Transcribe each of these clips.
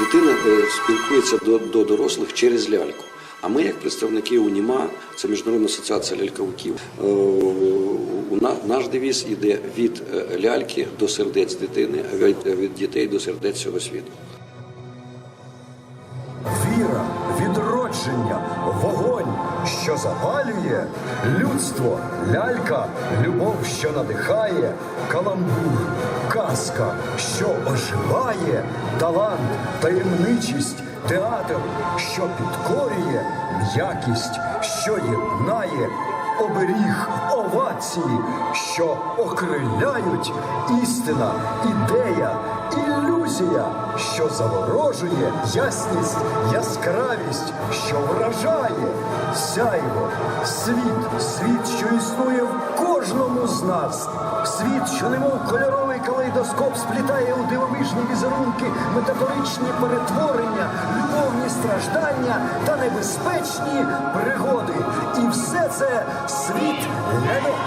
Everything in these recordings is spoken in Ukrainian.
Дитина е, спілкується до, до дорослих через ляльку. А ми, як представники УНІМА, це міжнародна асоціація ляльковиків, е, наш девіз іде від е, ляльки до сердець дитини, від, від дітей до сердець цього світу. Віра, відродження, вогонь, що запалює, людство, лялька, любов, що надихає, каламбур, казка, що оживає, талант, таємничість, театр, що підкорює, м'якість, що єднає, оберіг, овації, що окриляють, істина, ідея, ілюзія, що заворожує, ясність, яскравість, що вражає, сяйво, світ, світ, що існує в кожному з нас. Світ, що немов кольоровий калейдоскоп сплітає у дивовижні візерунки, метафоричні перетворення, любовні страждання та небезпечні пригоди. І все це світ ляльок.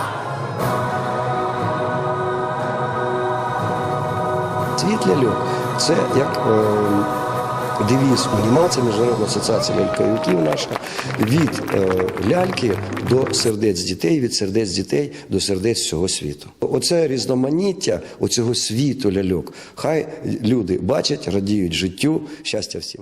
Світ ляльок це як е, девіз УНІМА, це Міжнародна асоціація ляльковиків наша, від е, ляльки до сердець дітей, від сердець дітей до сердець всього світу. Оце різноманіття оцього світу ляльок. Хай люди бачать, радіють життю. Щастя всім.